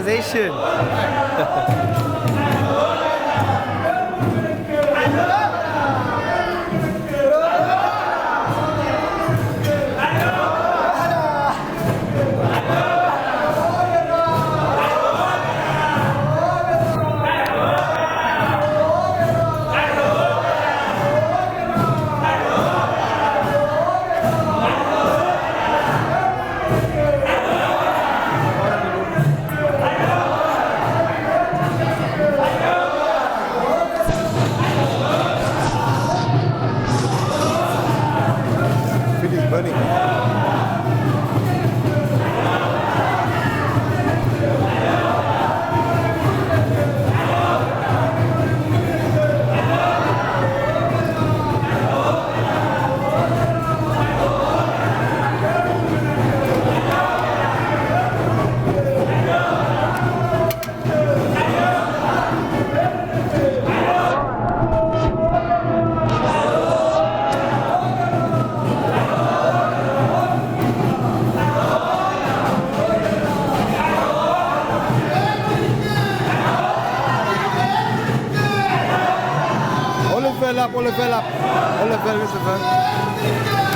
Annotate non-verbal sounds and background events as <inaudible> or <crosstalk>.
organization. <laughs> Only fell up,